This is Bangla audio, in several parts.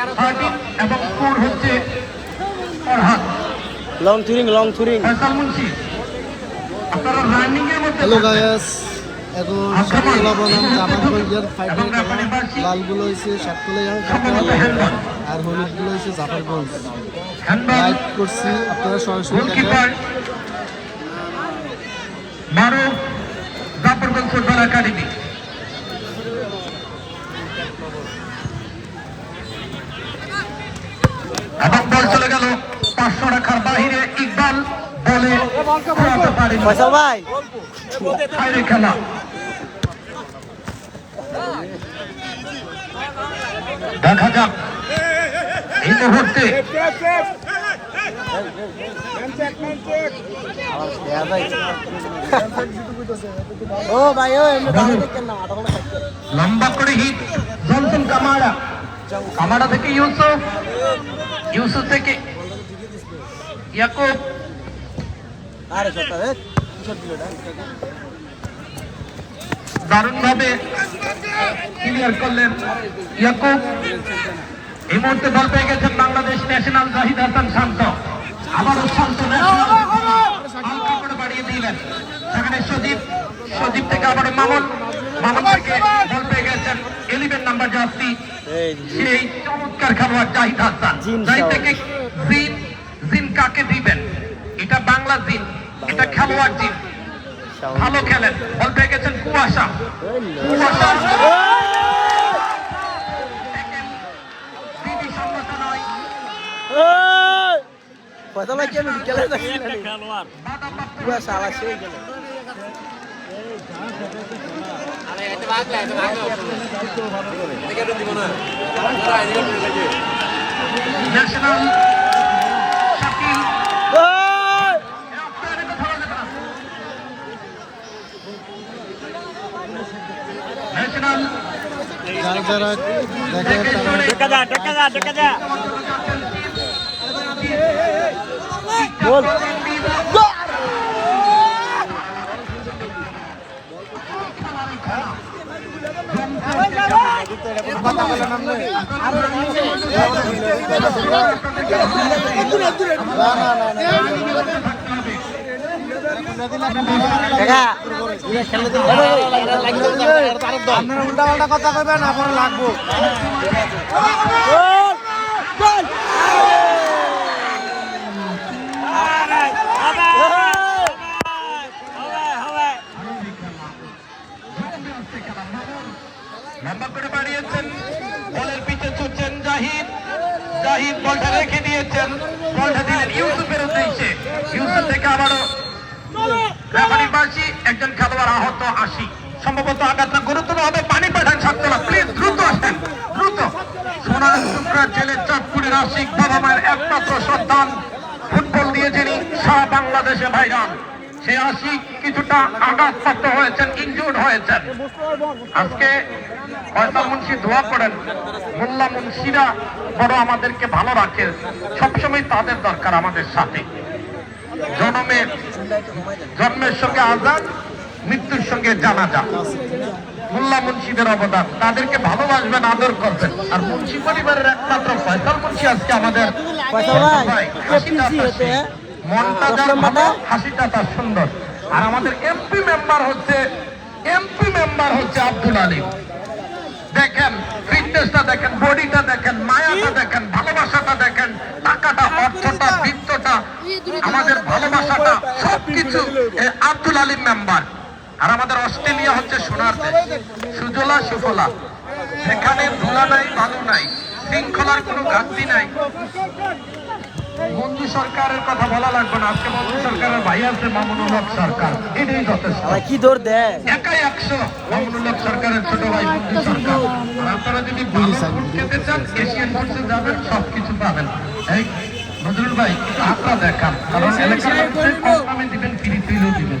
এবং ফোর হচ্ছে Farhad long throwing long throwing Faisal Munshi আপনারা রানিং এর মধ্যে হ্যালো ফাইটার লালগুলো হয়েছে সাতকলা আর হলুদগুলো হয়েছে জাফরগঞ্জ হ্যান্ডবল লাইভ করছি আপনারা সরাসরি দেখেন। Goalkeeper Maruf Jafarganj football academy Faisal ভাই। খেলা দেখা যাক। এই মুহূর্তে লম্বা করে হিট জনসন কামাড়া। কামাড়া থেকে ইউসুফ ইউসুফ থেকে ইয়াকুব। আরে কিশোর দিল ভাবে ক্লিয়ার করলেন ইয়াকুব। এই মুহূর্তে বল পেয়ে গেছেন বাংলাদেশ ন্যাশনাল জাহিদ হাসান শান্ত। আবারও শান্ত বাড়িয়ে দিলেন। সেখানে সজীব। সজীব থেকে আবারও মামুন। মামুন থেকে বল পেয়ে গেছেন এলিভেন নাম্বার যাত্রী সেই চমৎকার খেলোয়াড় জাহিদ হাসান। জাহিদ থেকে জিন জিন কাকে দিবেন? এটা বাংলা জিন এটা খেলোয়াড় জিন ভালো খেলেন। বল পেয়ে গেছেন কুয়াশা। কুয়াশা ভাই কেন যারা যারা আপনারা উল্টা পাল্টা কথা কইবেন আপনারা লাগবো লম্বা করে বাড়িয়েছেন জাহিদ। জাহিদ বলটা রেখে দিয়েছেন, বলটা দিলেন ইউসুফের উদ্দেশ্যে। ইউসুফ থেকে আবারও আহত আসি সম্ভবত আঘাতটা গুরুতর হবে, পানি পাঠান ছাত্ররা প্লিজ, দ্রুত আসেন, দ্রুত। সোনার টুকরা জেলে চাঁদপুরের আশিক বাবা মায়ের একমাত্র সন্তান, ফুটবল দিয়ে যিনি সারা বাংলাদেশে ভাইরান সে আশিক কিছুটা আঘাতপ্রাপ্ত হয়েছেন, ইনজুর্ড হয়েছেন। আজকে ফয়সাল মুন্সি দোয়া করেন, মোল্লা মুন্সিরা বড় আমাদেরকে ভালো রাখে, সবসময় তাদের দরকার আমাদের সাথে। জন্মের জন্মের সঙ্গে আজাদ মৃত্যুর সঙ্গে জানাজা। মোল্লা মুন্সিদের অবদান। তাদেরকে ভালোবাসবেন আদর করবেন। আর মুন্সি পরিবারের একমাত্র ফয়সাল মুন্সি আজকে আমাদের। মনটা যার ভালো, হাসিটা তার সুন্দর। আর আমাদের এমপি মেম্বার হচ্ছে এমপি মেম্বার হচ্ছে আব্দুল আলিম। দেখেন ফিটনেসটা দেখেন বডিটা দেখেন মায়াটা দেখেন ভালোবাসাটা দেখেন টাকাটা অর্থটা বৃত্তটা আমাদের ভালোবাসাটা সবকিছু আব্দুল আলিম মেম্বার। আর আমাদের অস্ট্রেলিয়া হচ্ছে সোনার দেশ। সুজলা সুফলা। সেখানে ধুলা নাই বালু নাই শৃঙ্খলার কোনো ঘাটতি নাই। মঞ্জু সরকারের কথা বলা লাগবে না। আজকে মঞ্জু সরকারের ভাই আছে মামুনুল হক সরকার। এটাই যথেষ্ট। কি দৌড় দেয়? একাই একশো। মামুনুল্লাহ সরকারের ছোট ভাই মন্ত্রী সরকার। আপনারা যদি ভালো ফুড খেতে চান এশিয়ান ফুডসে যাবেন সবকিছু পাবেন। এই নজরুল ভাই আপনারা দেখান। কারণ এলাকার মানুষের কম দামে দিবেন ফ্রি ফ্রিও দিবেন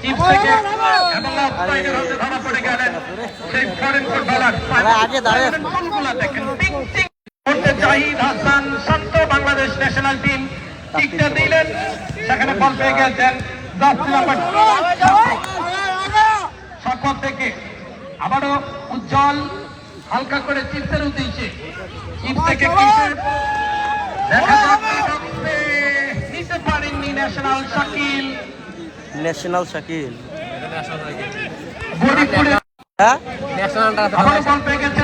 থেকে ধরা পড়ে গেলেন সেই ফরেন ফুটবলার আগে দাঁড়িয়ে। ফুলগুলা দেখেন। টিং টিং। করতে জাহিদ হাসান শান্ত বাংলাদেশ ন্যাশনাল টিম কিকটা দিলেন। সেখানে বল পেয়ে গেছেন সকল থেকে আবারও উজ্জ্বল হালকা করে চিপসের উদ্দেশ্যে। চিপ থেকে দেখা বক্সে নিতে পারেননি ন্যাশনাল শাকিল। ন্যাশনাল শাকিল হ্যাঁ? গেছে